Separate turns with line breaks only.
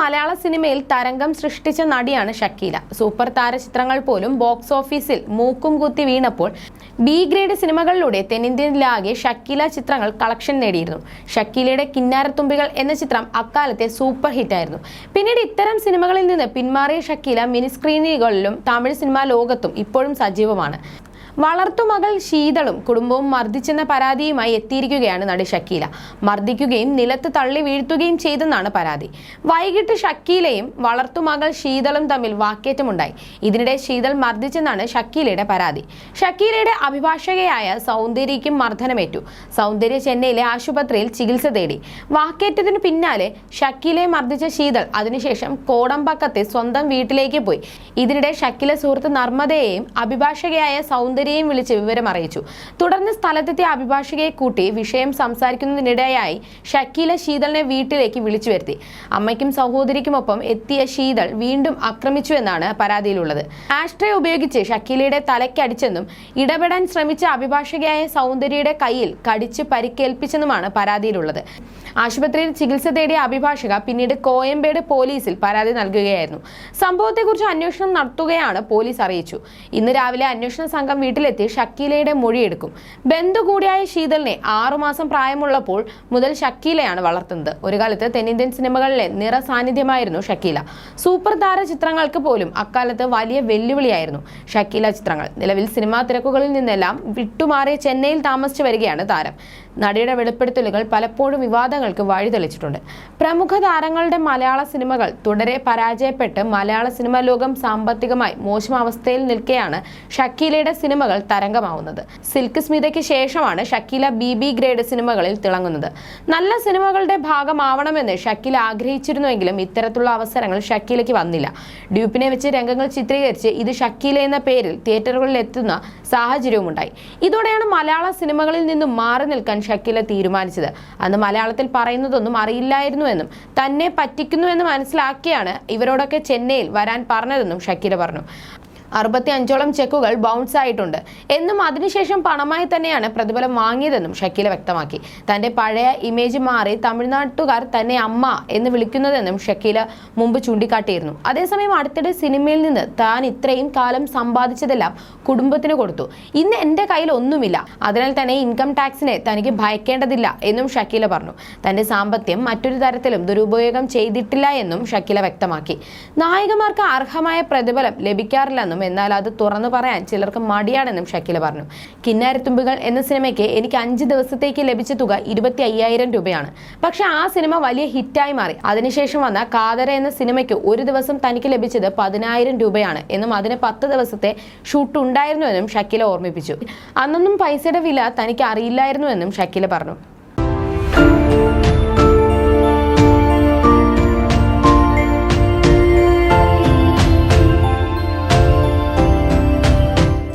മലയാള സിനിമയിൽ തരംഗം സൃഷ്ടിച്ച നടിയാണ് ഷക്കീല. സൂപ്പർ താര ചിത്രങ്ങൾ പോലും ബോക്സ് ഓഫീസിൽ മൂക്കും കുത്തി വീണപ്പോൾ ബി ഗ്രേഡ് സിനിമകളിലൂടെ തെന്നിന്ത്യയിലാകെ ഷക്കീല ചിത്രങ്ങൾ കളക്ഷൻ നേടിയിരുന്നു. ഷക്കീലയുടെ കിന്നാരത്തുമ്പികൾ എന്ന ചിത്രം അക്കാലത്തെ സൂപ്പർ ഹിറ്റായിരുന്നു പിന്നീട് ഇത്തരം സിനിമകളിൽ നിന്ന് പിന്മാറിയ ഷക്കീല മിനിസ്ക്രീനുകളിലും തമിഴ് സിനിമാ ലോകത്തും ഇപ്പോഴും സജീവമാണ്. വളർത്തുമകൾ ശീതളും കുടുംബവും മർദ്ദിച്ചെന്ന പരാതിയുമായി എത്തിയിരിക്കുകയാണ് നടി ഷക്കീല. മർദ്ദിക്കുകയും നിലത്ത് തള്ളി വീഴ്ത്തുകയും ചെയ്തെന്നാണ് പരാതി. വൈകിട്ട് ഷക്കീലയും വളർത്തുമകൾ ശീതളും തമ്മിൽ വാക്കേറ്റമുണ്ടായി. ഇതിനിടെ ശീതൾ മർദ്ദിച്ചെന്നാണ് ഷക്കീലയുടെ പരാതി. ഷക്കീലയുടെ അഭിഭാഷകയായ സൗന്ദര്യയ്ക്കും മർദ്ദനമേറ്റു. സൗന്ദര്യ ചെന്നൈയിലെ ആശുപത്രിയിൽ ചികിത്സ തേടി. വാക്കേറ്റത്തിന് പിന്നാലെ ഷക്കീലയെ മർദ്ദിച്ച ശീതൾ അതിനുശേഷം കോടമ്പക്കത്തെ സ്വന്തം വീട്ടിലേക്ക് പോയി. ഇതിനിടെ ഷക്കീല സുഹൃത്ത് നർമ്മദയെയും അഭിഭാഷകയായ സൗന്ദര്യയെയും വിളിച്ച് വിവരം അറിയിച്ചു. തുടർന്ന് സ്ഥലത്തെത്തിയ അഭിഭാഷകയെ കൂട്ടി വിഷയം സംസാരിക്കുന്നതിനിടെയായി ഷക്കീല ശീതളിനെ വീട്ടിലേക്ക് വിളിച്ചു വരുത്തി. അമ്മയ്ക്കും സഹോദരിക്കുമൊപ്പം എത്തിയ ശീതൾ വീണ്ടും ആക്രമിച്ചു എന്നാണ് പരാതിയിലുള്ളത്. ആഷ്ട്രേ ഉപയോഗിച്ച് ഷക്കീലയുടെ തലയ്ക്കടിച്ചെന്നും ഇടപെടാൻ ശ്രമിച്ച അഭിഭാഷകയായ സൗന്ദര്യയുടെ കയ്യിൽ കടിച്ച് പരിക്കേൽപ്പിച്ചെന്നുമാണ് പരാതിയിലുള്ളത്. ആശുപത്രിയിൽ ചികിത്സ തേടിയ അഭിഭാഷക പിന്നീട് കോയമ്പേട് പോലീസിൽ പരാതി നൽകുകയായിരുന്നു. സംഭവത്തെക്കുറിച്ച് അന്വേഷണം നടത്തുകയാണ് പോലീസ് അറിയിച്ചു. ഇന്ന് രാവിലെ അന്വേഷണ സംഘം വീട്ടിലെത്തി ഷക്കീലയുടെ മൊഴിയെടുക്കും ബന്ധു കൂടിയായ ശീതലിനെ ആറുമാസം പ്രായമുള്ളപ്പോൾ മുതൽ ഷക്കീലയാണ് വളർത്തുന്നത്. ഒരു കാലത്ത് തെന്നിന്ത്യൻ സിനിമകളിലെ നിറ സാന്നിധ്യമായിരുന്നു ഷക്കീല. സൂപ്പർ താര ചിത്രങ്ങൾക്ക് പോലും അക്കാലത്ത് വലിയ വെല്ലുവിളിയായിരുന്നു ഷക്കീല ചിത്രങ്ങൾ. നിലവിൽ സിനിമാ തിരക്കുകളിൽ നിന്നെല്ലാം വിട്ടുമാറി ചെന്നൈയിൽ താമസിച്ചു വരികയാണ് താരം. നടിയുടെ വെളിപ്പെടുത്തലുകൾ പലപ്പോഴും വിവാദങ്ങൾക്ക് വഴിതെളിച്ചിട്ടുണ്ട്. പ്രമുഖ താരങ്ങളുടെ മലയാള സിനിമകൾ തുടരെ പരാജയപ്പെട്ട് മലയാള സിനിമാ ലോകം സാമ്പത്തികമായി മോശം അവസ്ഥയിൽ നിൽക്കെയാണ് ഷക്കീലയുടെ സിനിമകൾ തരംഗമാവുന്നത്. സിൽക്ക് സ്മിതയ്ക്ക് ശേഷമാണ് ഷക്കീല ബി ബി ഗ്രേഡ് സിനിമകളിൽ തിളങ്ങുന്നത്. നല്ല സിനിമകളുടെ ഭാഗമാവണമെന്ന് ഷക്കീല ആഗ്രഹിച്ചിരുന്നുവെങ്കിലും ഇത്തരത്തിലുള്ള അവസരങ്ങൾ ഷക്കീലയ്ക്ക് വന്നില്ല. ഡ്യൂപ്പിനെ വെച്ച് രംഗങ്ങൾ ചിത്രീകരിച്ച് ഇത് ഷക്കീല എന്ന പേരിൽ തിയേറ്ററുകളിൽ എത്തുന്ന സാഹചര്യവും ഉണ്ടായി ഇതോടെയാണ് മലയാള സിനിമകളിൽ നിന്നും മാറി നിൽക്കാൻ ഷക്കീല തീരുമാനിച്ചത്. അന്ന് മലയാളത്തിൽ പറയുന്നതൊന്നും അറിയില്ലായിരുന്നുവെന്നും തന്നെ പറ്റിക്കുന്നുവെന്ന് മനസ്സിലാക്കിയാണ് ഇവരോടൊക്കെ ചെന്നൈയിൽ വരാൻ പറഞ്ഞതെന്നും ഷക്കീല പറഞ്ഞു. അറുപത്തി അഞ്ചോളം ചെക്കുകൾ ബൗൺസ് ആയിട്ടുണ്ട്. എന്നും അതിനുശേഷം പണമായി തന്നെയാണ് പ്രതിഫലം വാങ്ങിയതെന്നും ഷക്കീല വ്യക്തമാക്കി. തന്റെ പഴയ ഇമേജ് മാറി തമിഴ്നാട്ടുകാർ തന്നെ അമ്മ എന്ന് വിളിക്കുന്നതെന്നും ഷക്കീല മുമ്പ് ചൂണ്ടിക്കാട്ടിയിരുന്നു. അതേസമയം അടുത്തിടെ സിനിമയിൽ നിന്ന് താൻ ഇത്രയും കാലം സമ്പാദിച്ചതെല്ലാം കുടുംബത്തിന് കൊടുത്തു. ഇന്ന് എന്റെ കയ്യിൽ ഒന്നുമില്ല. അതിനാൽ തന്നെ ഇൻകം ടാക്സിനെ തനിക്ക് ഭയക്കേണ്ടതില്ല എന്നും ഷക്കീല പറഞ്ഞു. തന്റെ സാമ്പത്തികം മറ്റൊരു തരത്തിലും ദുരുപയോഗം ചെയ്തിട്ടില്ല എന്നും ഷക്കീല വ്യക്തമാക്കി. നായികമാർക്ക് അർഹമായ പ്രതിഫലം ലഭിക്കാറില്ലെന്നും എന്നാൽ അത് തുറന്നു പറയാൻ ചിലർക്ക് മടിയാണെന്നും ഷക്കീല പറഞ്ഞു. കിന്നാരത്തുമ്പുകൾ എന്ന സിനിമയ്ക്ക് എനിക്ക് അഞ്ച് ദിവസത്തേക്ക് ലഭിച്ച തുക ഇരുപത്തി അയ്യായിരം രൂപയാണ്. പക്ഷെ ആ സിനിമ വലിയ ഹിറ്റായി മാറി. അതിനുശേഷം വന്ന കാതര എന്ന സിനിമയ്ക്ക് ഒരു ദിവസം തനിക്ക് ലഭിച്ചത് പതിനായിരം രൂപയാണ് എന്നും അതിന് പത്ത് ദിവസത്തെ ഷൂട്ട് ഉണ്ടായിരുന്നുവെന്നും ഷക്കീല ഓർമ്മിപ്പിച്ചു. അന്നൊന്നും പൈസയുടെ വില തനിക്ക് അറിയില്ലായിരുന്നുവെന്നും ഷക്കീല പറഞ്ഞു.